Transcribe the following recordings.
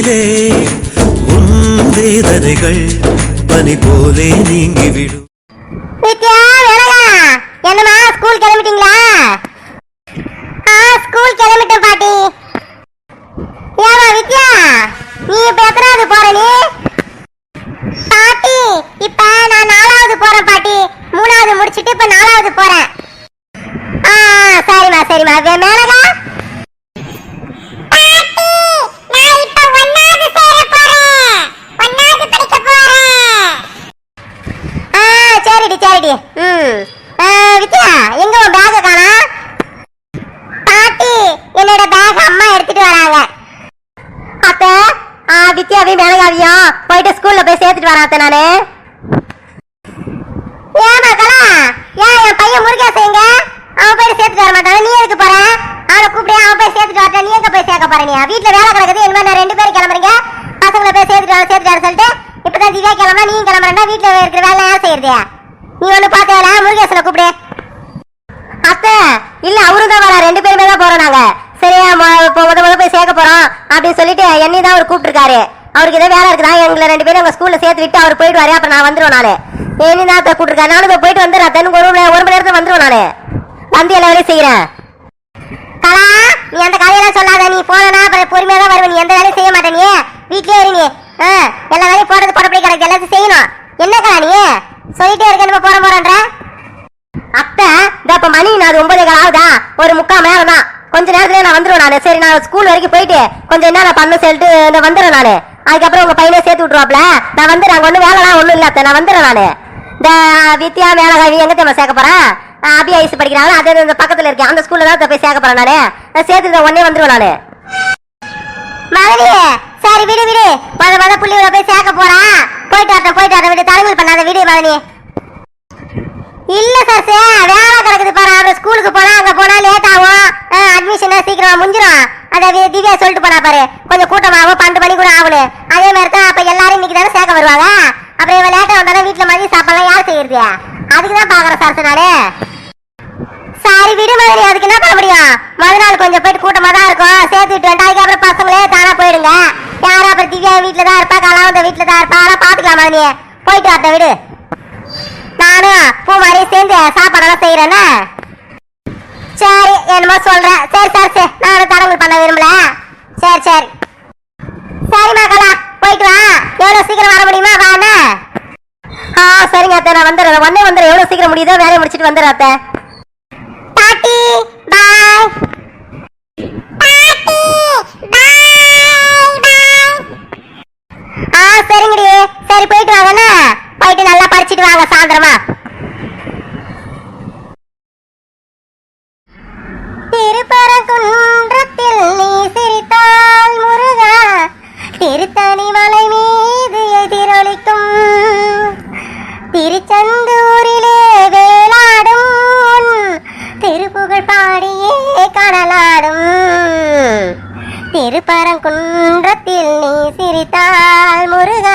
நிச்சயமாகும் உன் வேதனைகள் பனி போலே நீங்கிவிடும் வித்யா வேணா என்னம்மா ஸ்கூல் கிளம்பிட்டீங்களா ஆ ஸ்கூல் கிளம்பிட்டேன் பாட்டி ஏமா வித்யா நீ இப்ப எத்தனாவது போற நீ பாட்டி இப்ப நான் நாலாவது போறேன் பாட்டி மூணாவது முடிச்சிட்டு இப்ப நாலாவது போறேன் ஆ சரிம்மா சரிம்மா வே- மேனகா ஆ சரிடி ம். வித்யா எங்க உன் பேக்க காணா? பாட்டி என்னோட பேக் அம்மா எடுத்துட்டு வராங்க. அத்த ஆ வித்யாவையும் மேனகாவையும் போயிட்டு ஸ்கூல்ல போய் சேர்த்துட்டு வரேன் அத்தை நானு. ஏமா கலா ஏன் என் பையன் முருகேசன் எங்க? அவன் போய் சேர்த்துட்டு வர மாட்டான்? நீ எதுக்கு போற? அவனை கூப்பிடு அவன் போய் சேர்த்துட்டு வரட்ட? நீ எங்க போய் சேர்க்க போற நீ? வீட்டுல வேலை கிடக்குது என்ன நான் ரெண்டு பேரும் கிளம்புறீங்க. பசங்களை போய் சேர்த்துட்டு வர சேர்த்துட்டு வர சொல்லிட்டு இப்பதான் திவ்யா கிளம்பா நீ கிளம்புறா வீட்டுல இருக்கிற வேலை யார் செய்யறதே? நீ ஒண்ணு பார்த்தேல முருகேசனை கூப்பிடு. அத்தை இல்ல அவரும் தான் வரா ரெண்டு பேருமே தான் போறோம் நாங்க. சரியா மொ- இப்போ முத முத போய் சேர்க்க போறோம் அப்படின்னு சொல்லிட்டு என்னை தான் அவர் கூப்பிட்டுருக்காரு. அவருக்கு ஏதோ வேலை இருக்குதா? எங்களை ரெண்டு பேரும் எங்க ஸ்கூல்ல சேர்த்து விட்டு அவர் போயிட்டு அப்புறம் நான் வந்துருவேன் நானு. என்னை தான் அத்தை கூப்பிட்டுருக்காரு. நானும் இப்போ போயிட்டு வந்துடுறேன் அத்தை. ஒரு மணி ஒரு மணி நேரத்தில் வந்துருவேன் நானு. வந்து எல்லா வேலையும் செய்யறேன் கலா நீ அந்த கதையெல்லாம் சொல்லாத. நீ போனா அப்புறம் பொறுமையா தான் வருவேன். நீ எந்த வேலையும் செய்ய மாட்டேன் நீ. வீட்லயே இரு நீ. ஆ, எல்லா வேலையும் போடுறது போடப்படி கிடக்கு எல்லாத்தையும் செய்யணும். என்ன கலா நீ? சொல்லிட்டே இருக்க நம்ம போற போறன்ற? அத்தை இந்த இப்ப மணி நான் அது ஒன்பதே கால் ஆகுதா? ஒரு முக்கால் மணி நேரம் தான் கொஞ்ச நேரத்துல நான் வந்துடுவேன் நான். சரி நான் ஸ்கூல் வரைக்கும் போயிட்டு கொஞ்சம் என்ன நான் பண்ண சொல்லிட்டு இந்த வந்துடுறேன் நான். அதுக்கப்புறம் உங்க பையனே சேர்த்து விட்டுருவாப்ல. நான் வந்துடுறேன். அங்கே ஒன்றும் வேலைலாம் ஒன்றும் இல்லை அத்தை. நான் வந்துடுறேன் நான். இந்த வித்யா மேலகாவி எங்க தெரியுமா சேர்க்க போறேன்? அபி ஐஸ் படிக்கிறாங்க அது இந்த பக்கத்துல இருக்கேன் அந்த ஸ்கூல்ல தான் போய் சேர்க்க போறேன் நான். சேர்த்து இந்த உடனே வந்துடுவேன் நான். மகனியே சரி விடு விடு. மொத மொத புள்ளியோட போய் சேர்க்க போறான் போயிட்டு வரட்டும் போயிட்டு வரட்டும் விடு தலைமையில் பண்ணாத விடு மகனே இல்ல சார் வேலை கிடக்குது பாரு. அவர் ஸ்கூலுக்கு போனா அங்க போனா லேட் ஆகும். அட்மிஷன் சீக்கிரமா முடிஞ்சிடும் அத திவ்யா சொல்லிட்டு போனா பாரு. கொஞ்சம் கூட்டமாகும். பன்னெண்டு மணி கூட ஆகணும். அதே மாதிரி தான் அப்ப எல்லாரும் இன்னைக்கு தானே சேர்க்க வருவாங்க. அப்புறம் இவன் லேட்டா வந்தாலும் வீட்டுல மதியம் சாப்பாடுலாம் யார் செய்யறது? அதுக்கு தான் பாக்குறேன் சார் நானு. சாரி விடு மாதிரி அதுக்கு என்ன பண்ண முடியும்? மறுநாள் நாள் கொஞ்சம் போயிட்டு கூட்டமா தான் இருக்கும். சேர்த்து விட்டு வந்துட்டு அதுக்கப்புறம் பசங்களே தானா போயிடுங்க. யாரும் அப்புறம் திவ்யா வீட்டுல தான் இருப்பா கலாவந்த வீட்டுல தான் இருப்பா. அதெல்லாம் பார்த்துக்கலாமா நீ? போயிட்டு வரத விடு. நானும் பூ மாதிரி சேர்ந்து சாப்பாடெல்லாம் செய்யறேன்னா சரி என்னமோ சொல்றேன். சரி சரி சரி. நானும் தடங்கள் பண்ண விரும்பல. சரி சரி. சரிம்மா கலா. போயிட்டு வா. எவ்வளவு சீக்கிரம் வர முடியுமா? வாண்ணா ஆ சரிங்க அத்தை. நான் வந்துடுறேன். உடனே வந்துடுறேன். எவ்வளவு சீக்கிரம் முடியுதோ வேலையை முடிச்சிட்டு வந்துடுறேன் அத்தை. திருப்பரங்குன்றத்தில் நீ சிரித்தால் முருகா.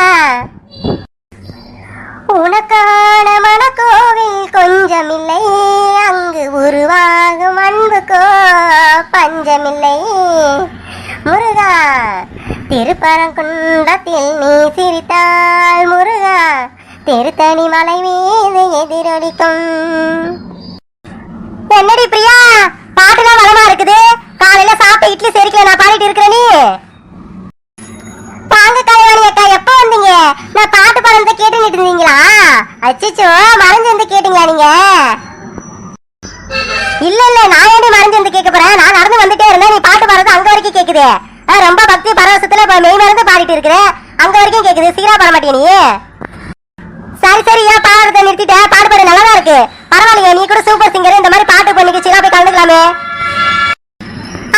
உனக்கான மனக்கோவில் கொஞ்சமில்லை அங்கு உருவாகும் அன்புக்கோ பஞ்சமில்லை. முருகா திருப்பரங்குன்றத்தில் நீ சிரித்தால் முருகா திருத்தணி மலை மீது எதிரொலிக்கும். என்னடி பிரியா பாட்டுலாம் வளமா இருக்குது? காலையில சாப்பிட்ட இட்லி செரிக்கல நான் பாடிட்டு இருக்கிறேன் நீ. வாங்க கல்யாணி அக்கா எப்ப வந்தீங்க? நான் பாட்டு பாடுறத கேட்டு இருந்தீங்களா? அச்சச்சோ மறைஞ்சு வந்து கேட்டீங்களா நீங்க? இல்ல இல்ல நான் ஏன் மறைஞ்சு வந்து கேட்க போறேன்? நான் நடந்து வந்துட்டே இருந்தேன் நீ பாட்டு பாடுறது அங்க வரைக்கும் கேக்குது. ஆ, ரொம்ப பக்தி பரவசத்துல மெய் மறந்து பாடிட்டு இருக்கிறேன் அங்க வரைக்கும் கேக்குது. சீரா பாட மாட்டேங்க நீ? சரி சரி ஏன் பாடுறத நிறுத்திட்டேன். பாடு பாடு நல்லாதான் இருக்கு. பரவாயில்லைங்க நீ கூட சூப்பர் சிங்கர் இந்த மாதிரி பாட்டு பண்ணிக்கு போய் கலந்துக்கலாமே.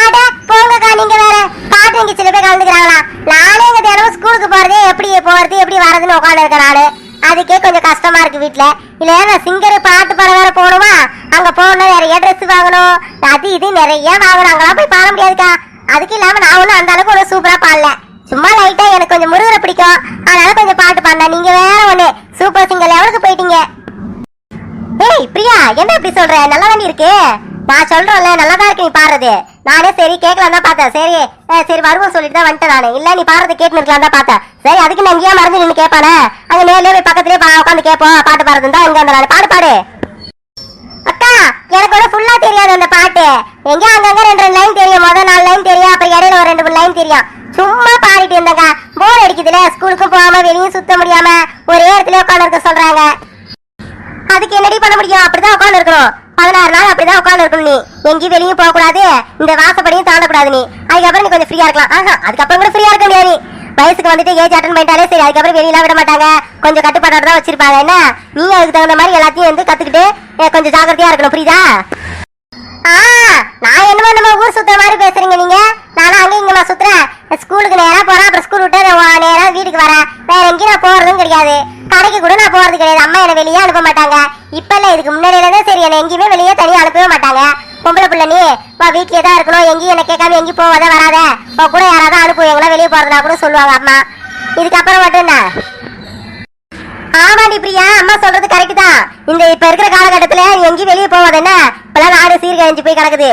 அட போங்கக்கா நீங்க வேற பாட்டு இங்க சில பேர் கலந்துக்கிறாங்களா? நானே எங்க தினமும் ஸ்கூலுக்கு போறது எப்படி போறது எப்படி வரதுன்னு உட்காந்து இருக்கேன் நானு. அதுக்கே கொஞ்சம் கஷ்டமா இருக்கு வீட்டுல இல்ல நான் சிங்கர் பாட்டு பாட வேற போகணுமா? அங்க போகணும் நிறைய ட்ரெஸ் வாங்கணும். அது இது நிறைய வாங்கணும். அங்கெல்லாம் போய் பாட முடியாதுக்கா. அதுக்கு இல்லாம நான் ஒன்றும் அந்த அளவுக்கு ஒன்றும் சூப்பரா பாடல. சும்மா லைட்டா எனக்கு கொஞ்சம் முருகரை பிடிக்கும். அதனால கொஞ்சம் பாட்டு பாடினேன். நீங்க வேற ஒண்ணு. சூப்பர் சிங்கர் லெவலுக்கு போயிட்டீங்க. ஏய் பிரியா என்ன இப்படி சொல்ற? நல்லா தானே இருக்கு. நான் சொல்றேன்ல நல்லா தான் இருக்கு நீ பாடுறது. நானே சரி கேட்கலாம் தான் பார்த்தேன். சரி சரி வருவோம் சொல்லிட்டு தான் வந்துட்டேன் நான். இல்லை நீ பாடுறது கேட்டு இருக்கலாம் தான் பார்த்தேன். சரி அதுக்கு நான் இங்கேயே மறந்து நின்று கேட்பானே? அங்க நேரிலே போய் பக்கத்துலயே பா- உட்காந்து கேட்போம். பாட்டு பாடுறது தான் இங்கே வந்து நான். பாடு பாடு. அக்கா எனக்கு ஒரு ஃபுல்லா தெரியாது அந்த பாட்டு. எங்கேயோ அங்கங்க ரெண்டு ரெண்டு லைன் தெரியும். முதல் நாலு லைன் தெரியும். அப்புறம் இடையில ஒரு ரெண்டு மூணு லைன் தெரியும். சும்மா பாடிட்டு இருந்தேங்க. போர் அடிக்குதுல. ஸ்கூலுக்கும் போகாம வெளியும் சுத்த முடியாம ஒரே இடத்துல உட்காந்து இருக்க சொல்றாங்க. அதுக்கு என்னடி பண்ண முடியும்? அப்படிதான் உட்காந்து இருக்கணும் பதினாறு நாள் அப்படிதான் உட்காந்து இருக்கணும் நீ. எங்கேயும் வெளியும் போக கூடாது இந்த வாசப்படியும் தாண்டக்கூடாது நீ. அதுக்கப்புறம் நீ கொஞ்சம் ஃப்ரீயா இருக்கலாம். ஆஹா அதுக்கப்புறம் கூட ஃப்ரீயா இருக்க முடியாது. நீ வயசுக்கு வந்துட்டு ஏஜ் அட்டன் பண்ணிட்டாலே சரி அதுக்கப்புறம் வெளியெல்லாம் விட மாட்டாங்க. கொஞ்சம் கட்டுப்பாடோட தான் வச்சிருப்பாங்க. என்ன? நீ அதுக்கு தகுந்த மாதிரி எல்லாத்தையும் வந்து கத்துக்கிட்டு கொஞ்சம் ஜாக்கிரதையா இருக்கணும். புரியுதா? ஆ நான் என்னமோ நம்ம ஊர் சுத்துற மாதிரி பேசுறீங்க நீங்க. நானும் அங்க இங்கமா சுத்துறேன். ஸ்கூலுக்கு நேரா போறேன். அப்புறம் ஸ்கூல் விட்டு நான் நேரா வீட்டுக்கு வரேன். வேற எங்கேயும் நான் போறதும் கிடையாது. கடைக்கு கூட நான் போறது கிடையாது. அம்மா என்னை வெளியே அனுப்ப மாட்டாங்க. இப்பெல்லாம் இதுக்கு முன்னாடியில தான் சரி என்னை எங்கேயுமே வெளியே தனியாக அனுப்பவே மாட்டாங்க. பொம்பளை பிள்ளை நீ வா வீட்லயே தான் இருக்கணும். எங்கேயும் என்ன கேட்காம எங்கேயும் போவாத வராத. உன் கூட யாராவது அனுப்பு எங்களா வெளியே போகிறதா கூட சொல்லுவாங்க அம்மா. இதுக்கப்புறம் மட்டும் என்ன? ஆமாண்டி பிரியா அம்மா சொல்றது கரெக்ட் தான். இந்த இப்ப இருக்கிற காலகட்டத்துல எங்கேயும் வெளியே போவாது என்ன? இப்பெல்லாம் நாடு சீர்கழிஞ்சு போய் கிடக்குது.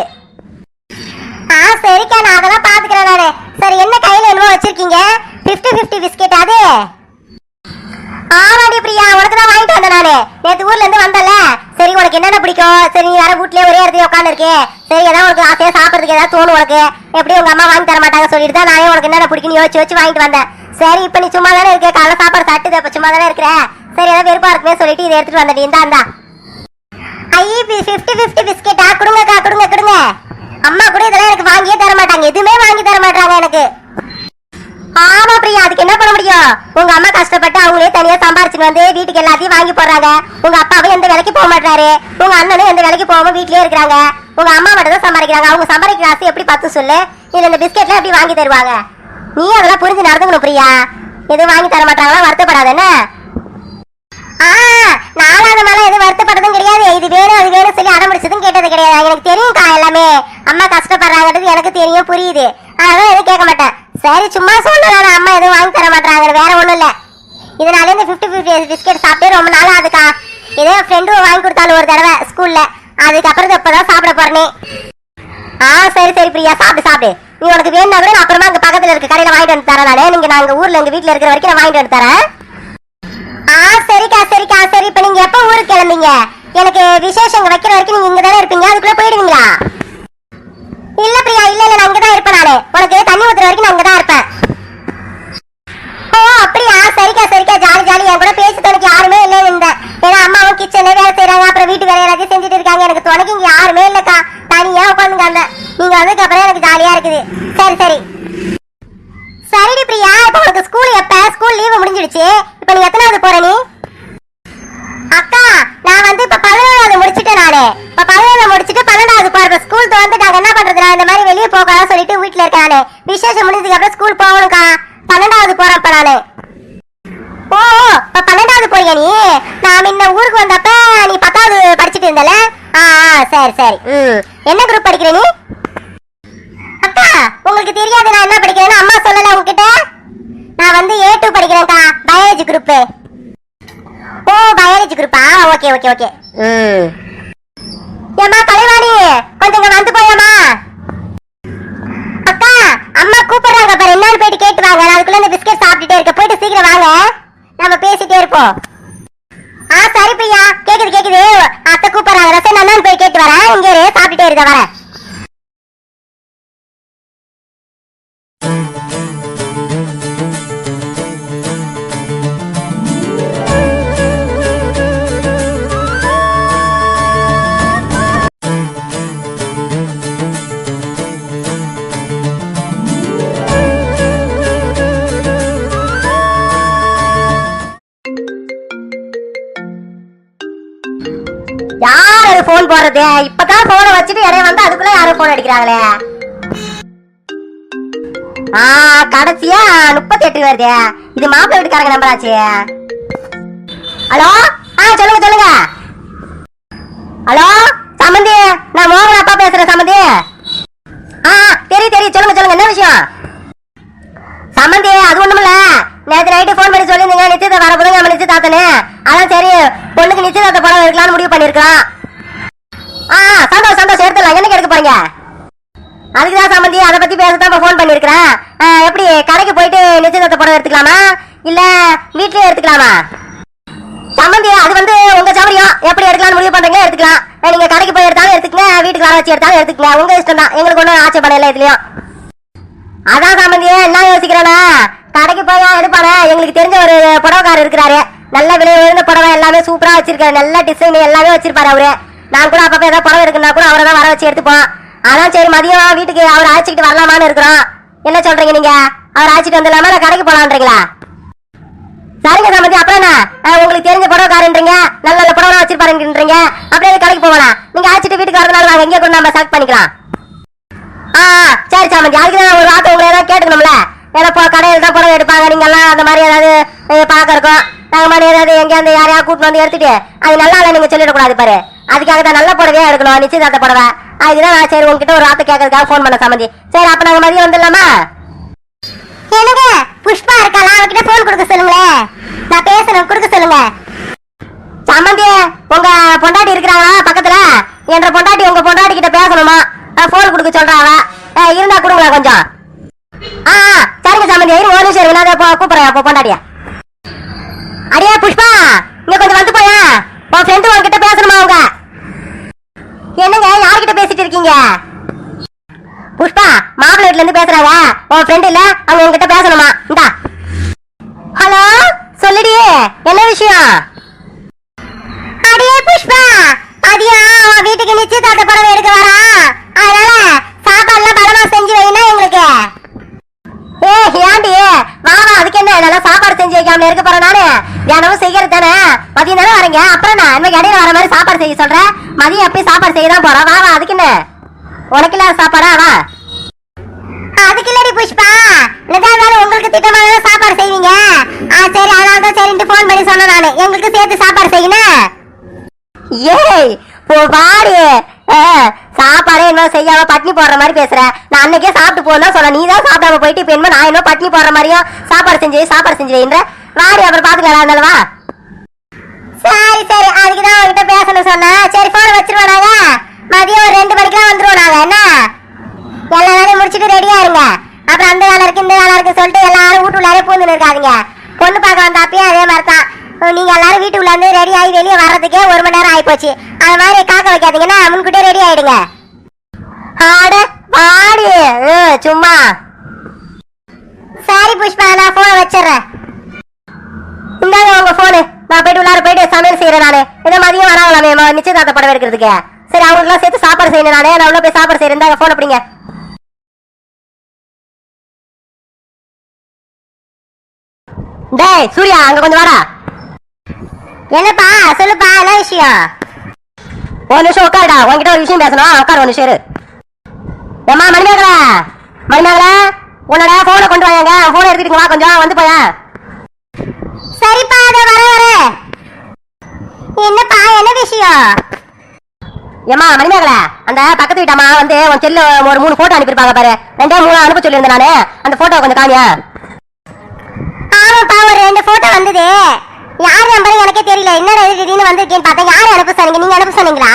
ஆ சரிக்கா நான் அதெல்லாம் பாத்துக்கிறேன் நானு. சரி என்ன கையில என்னவோ வச்சிருக்கீங்க? 50 50 பிஸ்கெட் அது? ஆமாடி பிரியா உனக்கு தான் வாங்கிட்டு வந்தேன் நானு. நேத்து ஊர்ல இருந்து வந்தல சரி உனக்கு என்னென்ன பிடிக்கும்? சரி நீ வேற வீட்லயே ஒரே இடத்துல உட்காந்து இருக்கே சரி ஏதாவது உனக்கு ஆசையா சாப்பிடுறதுக்கு ஏதாவது தோணும் உனக்கு. எப்படி உங்க அம்மா வாங்கி தர மாட்டாங்க சொல்லிட்டு தான் நானே உனக்கு என்னென்ன பிடிக்கும்னு யோசிச்சு வச்சு வாங்கிட்டு வந்தேன். சரி இப்ப நீ சும்மா தானே இருக்க? காலைல சாப்பாடு சாப்பிட்டு இப்ப சும்மா தானே இருக்கிற? சரி ஏதாவது வெறுப்பா இருக்குமே சொல்லிட்டு இதை எடுத்துட்டு வந்தேன் இந்தா இந்தா. ஐ ஃபிஃப்டி ஃபிஃப்டி பிஸ்கெட்டா கொடுங்கக்கா கொடுங்க கொடுங்க. அம்மா கூட இதெல்லாம் எனக்கு வாங்கியே தர மாட்டாங்க. எதுவுமே வாங்கி தர மாட்டாங்க எனக்கு. ஆமா பிரியா அதுக்கு என்ன பண்ண முடியும்? உங்க அம்மா கஷ்டப்பட்டு அவங்களே தனியா சம்பாரிச்சுட்டு வந்து வீட்டுக்கு எல்லாத்தையும் வாங்கி போடுறாங்க. உங்க அப்பாவும் எந்த வேலைக்கு போக மாட்டாரு உங்க அண்ணனும் எந்த வேலைக்கு போகாம வீட்லயே இருக்கிறாங்க. உங்க அம்மா மட்டும் தான் சம்பாதிக்கிறாங்க. அவங்க சம்பாதிக்கிற ஆசை எப்படி பத்து சொல்லு? இல்ல இந்த பிஸ்கெட்லாம் எப்படி வாங்கி தருவாங்க? நீ அதெல்லாம் புரிஞ்சு நடந்துக்கணும் பிரியா. எதுவும் வாங்கி தர மாட்டாங்களா? வருத்தப்படாத என்ன? ஆ, மேல அந்த எதுவும் வருத்தப்பட்டதும் கிடையாது. இது வேணும் அது வேணும் சொல்லி அடம்பிடிச்சதும் கேட்டது கிடையாது. எனக்கு தெரியும்க்கா எல்லாமே. அம்மா கஷ்டப்படுறாங்கிறது எனக்கு தெரியும் புரியுது. அதெல்லாம் எதுவும் கேட்க மாட்டேன். சரி சும்மா சொல்றேன் அம்மா எதுவும் வாங்கி தர மாட்டாங்க வேற ஒண்ணும் இல்ல. இதனால இந்த ஃபிஃப்டி ஃபிஃப்டி பிஸ்கெட் சாப்பிட்டே ரொம்ப நாள் அதுக்கா ஏதோ ஃப்ரெண்டு வாங்கி கொடுத்தாலும் ஒரு தடவை ஸ்கூல்ல அதுக்கப்புறம் இப்பதான் சாப்பிட போறேனே. ஆ சரி சரி பிரியா. சாப்பிடு சாப்பிடு. நீ உனக்கு வேணும்னா கூட நான் அப்புறமா அங்க பக்கத்துல இருக்க கடையில வாங்கிட்டு வந்து தரேன் நானு. நீங்க நான் உங்க ஊர்ல எங்க வீட்ல இருக்கிற வரைக்கும் நான் வாங்கிட்டு வந்து தரேன். ஆ சரிக்கா சரிக்கா சரி. இப்ப நீங்க எப்ப ஊருக்கு கிளம்பீங்க எனக்கு விசேஷம் வைக்கிற வரைக்கும் நீங்க இங்கே தானே இருப்பீங்க. அதுக்குள்ள போயிடுவீங்களா? இல்ல பிரியா இல்ல இல்ல நான் இங்க தான் இருப்பேன் நானு. உனக்கு தண்ணி ஊத்துற வரைக்கும் நான் தான் இருப்பேன். ஓ அப்படியா? சரிக்கா சரிக்கா. Jolly jolly. என் கூட பேசி துணைக்கு யாருமே இல்லை இருந்தேன் ஏன்னா அம்மாவும் கிச்சன்ல வேலை செய்யறாங்க அப்புறம் வீட்டு வேலை எல்லாத்தையும் செஞ்சுட்டு இருக்காங்க. எனக்கு துணைக்கு இங்க யாருமே இல்லக்கா. தனியா உட்காந்துங்க அந்த நீங்க வந்ததுக்கு அப்புறம் எனக்கு ஜாலியா இருக்குது. சரி சரி. சரிடி பிரியா இப்ப உனக்கு ஸ்கூல் எப்ப? ஸ்கூல் லீவு முடிஞ்சிடுச்சு. இப்போ நீ எத்தனாவது போற நீ? விசேஷம் முடிஞ்சதுக்கு அப்புறம் ஸ்கூல் போகணும்க்கா? பன்னெண்டாவது போறேன் இப்ப நானு. ஓ இப்ப பன்னெண்டாவது போறியா நீ? நான் முன்ன ஊருக்கு வந்தப்ப நீ பத்தாவது படிச்சிட்டு இருந்தல? ஆ சரி சரி. ம். என்ன குரூப் படிக்கிற நீ? அக்கா உங்களுக்கு தெரியாது நான் என்ன படிக்கிறேன்னு அம்மா சொல்லல உங்ககிட்ட நான் வந்து ஏ டூ படிக்கிறேன்க்கா பயாலஜி குரூப் ஓ பயாலஜி குரூப்பா ஓகே ஓகே ஓகே. ம். ஏம்மா கலைவாணி கொஞ்சம் வந்து போயம்மா அக்கா அம்மா கூப்பிடுறாங்க பாரு என்னன்னு போயிட்டு கேட்டு வாங்க. நான் அதுக்குள்ள இந்த பிஸ்கெட் சாப்பிட்டுட்டே இருக்க போயிட்டு சீக்கிரம் வாங்க. நம்ம பேசிட்டே இருப்போம். ஆ சரி பிரியா கேக்குது கேக்குது. அத்தை கூப்பிடுறாங்க. ரசன் அண்ணன் போய் கேட்டு வரேன். இங்கே சாப்பிட்டுட்டே இருக்க வரேன். போடுறது இப்பதான் போனை வச்சுட்டு இடையே வந்து அதுக்குள்ள யாரும் போன் அடிக்கிறாங்களே. ஆ கடைசியா முப்பத்தி எட்டு வருது. இது மாப்பிள்ளை வீட்டுக்காரங்க நம்பராச்சு. ஹலோ? ஆ சொல்லுங்க சொல்லுங்க. ஹலோ? சமந்தி நான் மோகன் அப்பா பேசுறேன் சமந்தி. ஆ தெரியும் தெரியும் சொல்லுங்க சொல்லுங்க என்ன விஷயம்? சமந்தி அது ஒண்ணுமில்ல. நேற்று நைட்டு ஃபோன் பண்ணி சொல்லியிருந்தீங்க நிச்சயத்தை வர புதங்க நம்ம நிச்சயதாத்தனே அதான் சரி பொண்ணுக்கு நிச்சயதார்த்த படம் இருக்கலாம்னு முடிவு பண்ணிருக்கலாம் ஆ சந்தோஷம் சந்தோஷம் எடுத்துடலாம். என்னைக்கு எடுக்க போறீங்க? அதுக்கு தான் சம்பந்தி அதை பத்தி பேச தான் ஃபோன் பண்ணியிருக்கிறேன் ஆ, எப்படி கடைக்கு போயிட்டு நிச்சயதார்த்த புடவை எடுத்துக்கலாமா? இல்ல வீட்லயே எடுத்துக்கலாமா? சம்பந்தி அது வந்து உங்க சௌரியம் எப்படி எடுக்கலாம்னு முடிவு பண்றீங்க எடுத்துக்கலாம். நீங்க கடைக்கு போய் எடுத்தாலும் எடுத்துக்கங்க வீட்டுக்கு வர வச்சு எடுத்தாலும் எடுத்துக்கங்க. உங்க இஷ்டம் தான் எங்களுக்கு ஒன்றும் ஆட்சேபணம் இல்லை இதுலயும் அதான் சம்பந்தி என்ன யோசிக்கிறேன்னா கடைக்கு போய் எடுப்பானே எங்களுக்கு தெரிஞ்ச ஒரு புடவைக்காரர் இருக்கிறாரு. நல்ல விலை உயர்ந்த புடவை எல்லாமே சூப்பரா வச்சிருக்காரு. நல்ல டிசைன் எல்லாமே வச்சிருப்பாரு அவரு. நான் கூட அப்பப்போ ஏதாவது புடவை இருக்குன்னா கூட அவரை தான் வர வச்சு எடுத்துப்போம் அதான் சரி மதியம் வீட்டுக்கு அவர் அழைச்சிக்கிட்டு வரலாமான்னு இருக்கிறோம். என்ன சொல்றீங்க நீங்க? அவர் அழைச்சிட்டு வந்துடலாமா நான் கடைக்கு போலான்றீங்களா? சரிங்க சம்பந்தி அப்புறம் உங்களுக்கு தெரிஞ்ச புடவைக்காரன்றீங்க? நல்ல நல்ல புடவை வச்சிருப்பாருன்றீங்க? அப்படியே கடைக்கு போகலாம். நீங்க அழைச்சிட்டு வீட்டுக்கு வரதுனால நாங்க எங்கேயே கூட நம்ம செலக்ட் பண்ணிக்கலாம். ஆ சரி சாமந்தி அதுக்கு தான் ஒரு வார்த்தை உங்களை ஏதாவது கேட்டுக்கணும்ல? ஏன்னா இப்போ கடையில் தான் புடவை எடுப்பாங்க. நீங்க எல்லாம் அந்த மாதிரி ஏதாவது அஹ், பார்க்க இருக்கோம். நாங்க மாதிரி ஏதாவது எங்கேயாவது யாரையா கூட்டிட்டு வந்து எடுத்துட்டு அது நல்லா இல்லை நீங்க சொல்லிடக்கூடாது பாரு. அதுக்காக தான் நல்ல புடவையா எடுக்கணும் நிச்சயதார்த்த புடவை. அதுக்குதான் நான் சரி உங்ககிட்ட ஒரு வார்த்தை கேட்கறதுக்காக ஃபோன் பண்ண சம்பந்தி சரி அப்ப நாங்க மதியம் வந்துடலாமா? எனக்கு புஷ்பா இருக்காளா? அவகிட்ட ஃபோன் கொடுக்க சொல்லுங்களேன் நான் பேசணும் கொடுக்க சொல்லுங்க. சம்பந்தி உங்க பொண்டாட்டி இருக்கிறாங்களா பக்கத்துல? என்ற பொண்டாட்டி உங்க பொண்டாட்டி கிட்ட பேசணுமா? போன் கொடுக்க சொல்றாங்க இருந்தா கொடுங்களா கொஞ்சம். ஆ சரிங்க சம்பந்தி இருங்க ஒரு நிமிஷம் இருங்க. நான் கூப்பிடுறேன் அப்போ பொண்டாட்டியா. அடியே புஷ்பா இங்க கொஞ்சம் வந்து போயா. உன் ஃப்ரெண்டு உன்கிட்ட பேசணுமா அவங்க? என்னங்க யார்கிட்ட பேசிட்டு இருக்கீங்க? புஷ்பா மாப்பிள்ளை இருந்து பேசுறாங்க. உன் ஃப்ரெண்ட் இல்ல அவங்க உங்ககிட்ட பேசணுமா? இந்தா. ஹலோ சொல்லுடி என்ன விஷயம்? அடியே புஷ்பா அடியா அவன் வீட்டுக்கு நிச்சயதார்த்த படம் எடுக்க வரா? அதனால சாப்பாடுலாம் பலமா செஞ்சு வைனா எங்களுக்கு. ஏ ஏண்டி? வா வா அதுக்கு என்ன? நல்லா சாப்பாடு செஞ்சு வைக்காம இருக்க போறேன் நானு. தினமும் செய்யறது தானே? மதியம் தானே வரீங்க. அப்புறம் நான் இன்னைக்கு இடையில வர மாதிரி சாப்பாடு செய்ய சொல்றேன் மதியம் அப்பயும் சாப்பாடு செய்ய தான் போறோம்? வா வா அதுக்கு என்ன? உனக்கு இல்லாத சாப்பாடா? வா. அதுக்கு இல்லடி புஷ்பா. நிஜாதாலும் உங்களுக்கு திட்டமாக சாப்பாடு செய்வீங்க? ஆ சரி அதனால தான் சரின்ட்டு ஃபோன் பண்ணி சொன்னேன் நான். எங்களுக்கு சேர்த்து சாப்பாடு செய்யணும் ஏய் போ பாரு சாப்பாடே என்ன செய்யாம பட்னி போடுற மாதிரி பேசுற. நான் அன்னைக்கே சாப்பிட்டு போனா சொன்ன நீ தான் சாப்பிடாம போயிட்டு இப்ப என்ன நான் என்ன பட்னி போடுற மாதிரியும் சாப்பாடு செஞ்சு சாப்பாடு செஞ்சு வைன்ற வாடி அப்புறம் பாத்துக்கலாம் இருந்தாலும் வா சரி சரி அதுக்கு தான் உங்ககிட்ட பேசணும் சொன்னேன். சரி போன் வச்சிருவோம் நாங்க. மதியம் ஒரு ரெண்டு மணிக்கெல்லாம் வந்துருவோம் நாங்க என்ன? எல்லா வேலையும் முடிச்சுட்டு ரெடியா இருங்க. அப்புறம் அந்த வேலை இருக்கு இந்த வேலை இருக்கு சொல்லிட்டு எல்லாரும் வீட்டுள்ளாரே பூந்து இருக்காதீங்க. பொண்ணு பார்க்க வந்தாப்பயும் அதே மாதிரி தான் நீங்க எல்லாரும் வீட்டுக்குள்ள இருந்து ரெடி ஆகி வெளியே வர்றதுக்கே ஒரு மணி நேரம் ஆகிப்போச்சு அது மாதிரி காக்க வைக்காதீங்கன்னா முன்கூட்டியே ரெடி ஆயிடுங்க. ஆட பாடு. சும்மா. சரி புஷ்பா நான் போன் வச்சிடுறேன். இந்தாங்க உங்க போனு நான் போயிட்டு உள்ளார போயிட்டு சமையல் செய்யறேன் நானு. இதை மதியம் வராங்களாமே ம- நிச்சயதார்த்த படம் எடுக்கிறதுக்கு. சரி அவங்களுக்குலாம் சேர்த்து சாப்பாடு செய்யணும் நானே. நான் உள்ள போய் சாப்பாடு செய்யறேன் இந்தாங்க ஃபோன் அப்படிங்க டேய் சூர்யா அங்க கொஞ்சம் வாடா. என்னப்பா சொல்லுப்பா என்ன விஷயம்? ஒரு நிமிஷம் உட்காருடா. உன்கிட்ட ஒரு விஷயம் பேசணும். உட்காரு ஒரு நிமிஷம் இரு ஏம்மா மணிமேகலா? மணிமேகலா உன்னோட போனை கொண்டு வாங்க போனை எடுத்துட்டு வா கொஞ்சம். வந்து போயா. சரிப்பா அதை வர வர. என்னப்பா என்ன விஷயம்? ஏமா மணிமேகலை அந்த பக்கத்து வீட்டம்மா வந்து உன் செல்ல ஒரு மூணு போட்டோ அனுப்பியிருப்பாங்க பாரு. ரெண்டே மூணு அனுப்ப சொல்லியிருந்தேன் நானு. அந்த போட்டோ கொஞ்சம் காமியா. ஆமாப்பா ஒரு ரெண்டு போட்டோ வந்தது. யார் நம்பர் எனக்கே தெரியல. என்னடா இது? திடீர்னு வந்திருக்கேன்னு பார்த்தேன் யார் அனுப்ப சொன்னீங்க? நீங்க அனுப்ப சொன்னீங்களா?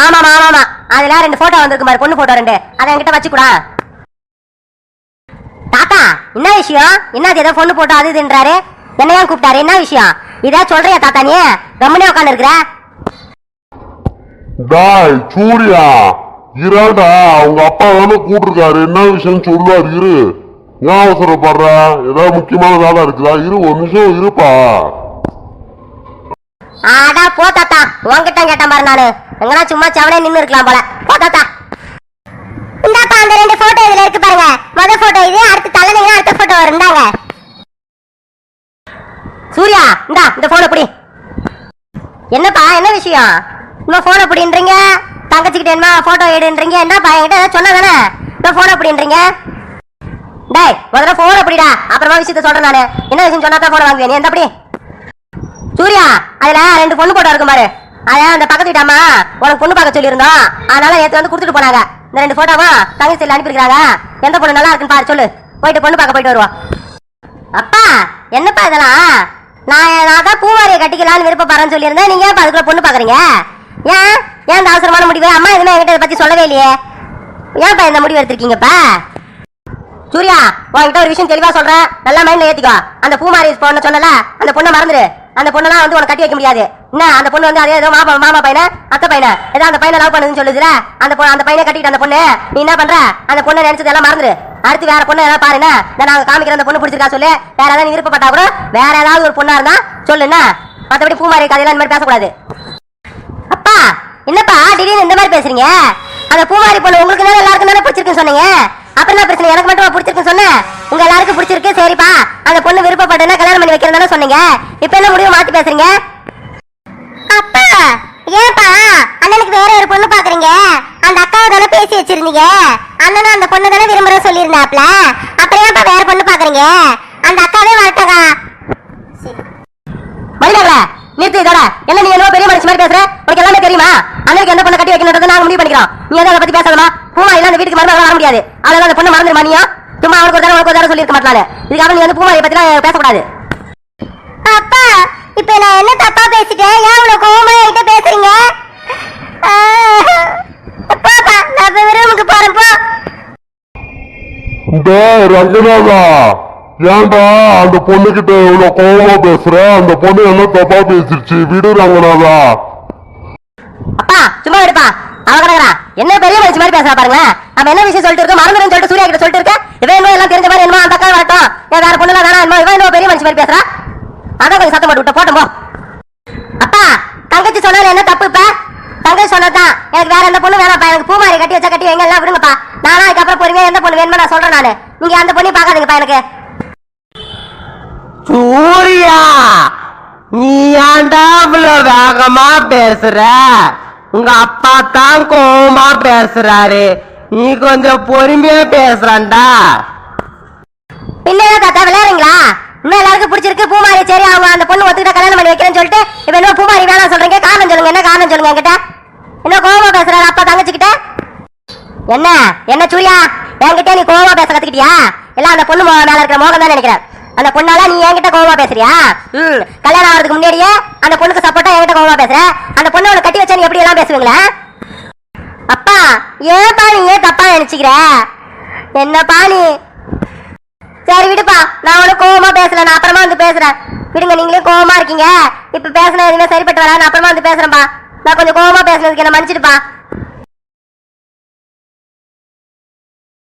ஆமாமா ஆமாமா அதுல ரெண்டு போட்டோ வந்திருக்கு மாதிரி பொண்ணு போட்டோ ரெண்டு. அதை என்கிட்ட வச்சுக்கூடா. தாத்தா என்ன விஷயம்? என்னது ஏதோ பொண்ணு போட்டோ அது இதுன்றாரு. என்னையா கூப்பிட்டாரு? என்ன விஷயம்? இதா சொல்றியா தாத்தா நீ? கம்முனே உட்காந்து இருக்கிற டாய் சூர்யா. இராடா. அவங்க அப்பா தானே கூட்டிருக்காரு என்ன விஷயம் சொல்லுவார் இரு. ஏன் அவசரப்படுற ஏதாவது முக்கியமான வேலை இருக்குதா? இரு ஒரு நிமிஷம் இருப்பா. அடா போ தாத்தா. உன்கிட்ட கேட்டேன் பாரு நானு. எங்கனா சும்மா செவனே நின்று இருக்கலாம் போல. போ தாத்தா. இந்தாப்பா அந்த ரெண்டு போட்டோ இதுல இருக்கு பாருங்க. முத போட்டோ இது அடுத்து தலைநீங்க அடுத்த போட்டோ வரும். சூர்யா இந்தா இந்த போன பிடி. என்னப்பா என்ன விஷயம்? இன்னும் போன பிடின்றீங்க? தங்கச்சிக்கிட்ட என்ன போட்டோ எடுன்றீங்க? என்னப்பா என்கிட்ட ஏதாவது சொன்னா தானே? இந்த போன எப்படின்றீங்க டேய் முதல்ல போன் அப்படிடா அப்புறமா விஷயத்த சொல்றேன் நானு. என்ன விஷயம் சொன்னா தான் போன வாங்குவேன் நீ எந்த அப்படி சூர்யா அதுல ரெண்டு பொண்ணு போட்டோ இருக்கும் பாரு. அதான் அந்த பக்கத்து வீட்டாமா உனக்கு பொண்ணு பார்க்க சொல்லியிருந்தோம். அதனால நேற்று வந்து கொடுத்துட்டு போனாங்க. இந்த ரெண்டு போட்டோவும் தங்கச்சி செல்ல அனுப்பியிருக்காங்க எந்த பொண்ணு நல்லா இருக்குன்னு பாரு சொல்லு. போயிட்டு பொண்ணு பார்க்க போயிட்டு வருவோம். அப்பா என்னப்பா இதெல்லாம்? நான் நான் தான் பூவாரியை கட்டிக்கலாம்னு விருப்பப்படுறேன்னு சொல்லியிருந்தேன். நீங்க ஏன்ப்பா அதுக்குள்ள பொண்ணு பார்க்குறீங்க? ஏன்? ஏன் இந்த அவசரமான முடிவு? அம்மா எதுவுமே என்கிட்ட இதை பற்றி சொல்லவே இல்லையே. ஏன்ப்பா இந்த முடிவு எடுத்திருக்கீங்கப்பா? சூர்யா உன்கிட்ட ஒரு விஷயம் தெளிவா சொல்றேன். நல்லா மைண்ட்ல ஏத்திக்கோ. அந்த பூமாரி பொண்ணு சொன்னல அந்த பொண்ணை மறந்துரு. அந்த பொண்ணெல்லாம் வந்து உனக்கு கட்டி வைக்க முடியாது. என்ன அந்த பொண்ணு வந்து அதே ஏதோ மாமா மாமா பையனை அத்தை பையனை? ஏதோ அந்த பையனை லவ் பண்ணுதுன்னு சொல்லுதுல? அந்த பொண்ணு அந்த பையனை கட்டிட்டு அந்த பொண்ணு? நீ என்ன பண்ற? அந்த பொண்ணை நினைச்சது எல்லாம் மறந்துரு. அடுத்து வேற பொண்ணு ஏதாவது பாருண்ணா நான் நாங்க காமிக்கிற அந்த பொண்ணு பிடிச்சிருக்கா சொல்லு. வேற ஏதாவது நீ விருப்பப்பட்டா கூட வேற ஏதாவது ஒரு பொண்ணா இருந்தா சொல்லுண்ணா மற்றபடி பூமாரி கதையெல்லாம் இந்த மாதிரி பேசக்கூடாது. அப்பா என்னப்பா திடீர்னு இந்த மாதிரி பேசுறீங்க? அந்த பூமாரி பொண்ணு உங்களுக்கு தானே எல்லாருக்கும் தானே பிடிச்சிருக்குன்னு சொன்னீங்க. அப்புறம் பிரச்சனை எனக்கு மட்டும் பிடிச்சிருக்குன்னு சொன்னேன். உங்க எல்லாருக்கும் பிடிச்சிருக்கு. சரிப்பா. அந்த பொண்ணு விருப்பப்பட்டனா கல்யாணம் பண்ணி வைக்கிறேன் தானே சொன்னீங்க. இப்போ என்ன முடிவு மாத்தி பேசுறீங்க? அப்பா ஏப்பா அண்ணனுக்கு வேற ஒரு பொண்ணு பாக்குறீங்க. அந்த அக்காவை தானே பேசி வச்சிருந்தீங்க. அண்ணனும் அந்த பொண்ணு தானே விரும்புற சொல்லியிருந்தாப்ல அப்புறம் ஏன்ப்பா வேற பொண்ணு பாக்குறீங்க? அந்த அக்காவே வரட்டகா மணிநகர நிறுத்து இதோட. என்ன நீ என்ன பெரிய மனுஷன் மாதிரி பேசுற? உனக்கு எல்லாமே தெரியுமா? அண்ணனுக்கு எந்த பொண்ணை கட்டி வைக்கணும்ன்றதை நாங்க முடிவு பண்ணிக்கிறோம். நீ எதை அதை பத்தி பேசாதமா பூமா இல்ல அந்த வீட்டுக்கு மருமகள் வர முடியாது. அதனால அந்த பொண்ணை மறந்துருமா நீயா? சும்மா அவனுக்கு ஒரு தடவை உனக்கு ஒரு தடவை சொல்லியிருக்க மாட்டானு இதுக்காக நீ வந்து பூமாரியை பத்தி பேசக்கூடாது. அப்பா இப்ப நான் என்ன தப்பா பேசிட்டேன்? ஏன் இவ்வளவு கோவமா என்கிட்ட பேசுறீங்க? பாப்பா நான் இப்ப ரூமுக்கு போறேன் போ. இந்த ரங்கநாதா ஏன்டா அந்த பொண்ணுகிட்ட இவ்வளவு கோபமா பேசுற? அந்த பொண்ணு என்ன தப்பா பேசிருச்சு? விடு ரங்கநாதா அப்பா சும்மா இருப்பா. அவ என்ன பெரிய மனுஷன் மாதிரி பேசுறா பாருங்க அவன் என்ன விஷயம் சொல்லிட்டு இருக்க? மறந்துடும் சொல்லிட்டு சூர்யா கிட்ட சொல்லிட்டு இருக்க? இவன் என்ன எல்லாம் தெரிஞ்ச மாதிரி என்னமோ அந்த அக்கா வரட்டும். ஏன் வேற பொண்ணுலாம் வேணாம் என்னமோ. இவன் என்ன பெரிய மனுஷன் மாதிரி பேசுறா. அதான் கொஞ்சம் சத்தம் போட்டு விட்ட. போட்டோம் போ. அப்பா தங்கச்சி சொன்னது என்ன தப்பு இப்ப? தங்கச்சி சொன்னதான் எனக்கு வேற எந்த பொண்ணு வேணாப்பா எனக்கு பூமாரி கட்டி வச்சா கட்டி எங்க எல்லாம் விடுங்கப்பா. நானும் அதுக்கப்புறம் பொறுமையா எந்த பொண்ணு வேணுமோ நான் சொல்றேன் நானு. நீங்க அந்த பொண்ணு பாக்காதீங்கப்பா எனக்கு. ஊரியா? நீ ஏன்டா இவ்வளவு வேகமா பேசுற? உங்க அப்பா தான் கோபமா பேசுறாரு. நீ கொஞ்சம் பொறுமையா பேசுறண்டா பின்ன தாத்தா விளையாடுறீங்களா? இன்னும் எல்லாருக்கும் பிடிச்சிருக்கு. பூமாரி சரி அவங்க அந்த பொண்ணு ஒத்துக்கிட்ட கல்யாணம் பண்ணி வைக்கிறேன்னு சொல்லிட்டு இப்ப என்ன பூமாரி வேணாம் சொல்றீங்க. காரணம் சொல்லுங்க. என்ன காரணம் சொல்லுங்க என்கிட்ட? என்ன கோபமா பேசுறாரு அப்பா தங்கச்சிக்கிட்ட? என்ன? என்ன சூர்யா? என்கிட்ட நீ கோபமா பேச கத்துக்கிட்டியா? எல்லாம் அந்த பொண்ணு மேல இருக்கிற மோகம் தான் நினைக்கிறேன். அந்த பொண்ணால நீ என்கிட்ட கோவமா பேசுறியா? ம். கல்யாணம் ஆகிறதுக்கு முன்னாடியே அந்த பொண்ணுக்கு சப்போர்ட்டா என்கிட்ட கோவமா பேசுற? அந்த பொண்ணை உனக்கு கட்டி வச்சா நீ எப்படி எல்லாம் பேசுவீங்களா? அப்பா ஏப்பா நீ ஏன் தப்பா நினைச்சுக்கிற? என்னப்பா நீ? சரி விடுப்பா. நான் ஒன்றும் கோவமா பேசல. நான் அப்புறமா வந்து பேசுறேன். விடுங்க நீங்களே கோவமா இருக்கீங்க. இப்ப பேசின எதுவுமே சரிப்பட்டு வரா நான் அப்புறமா வந்து பேசுறேன்ப்பா நான் கொஞ்சம் கோவமா பேசுனதுக்கு என்ன மன்னிச்சிடுப்பா.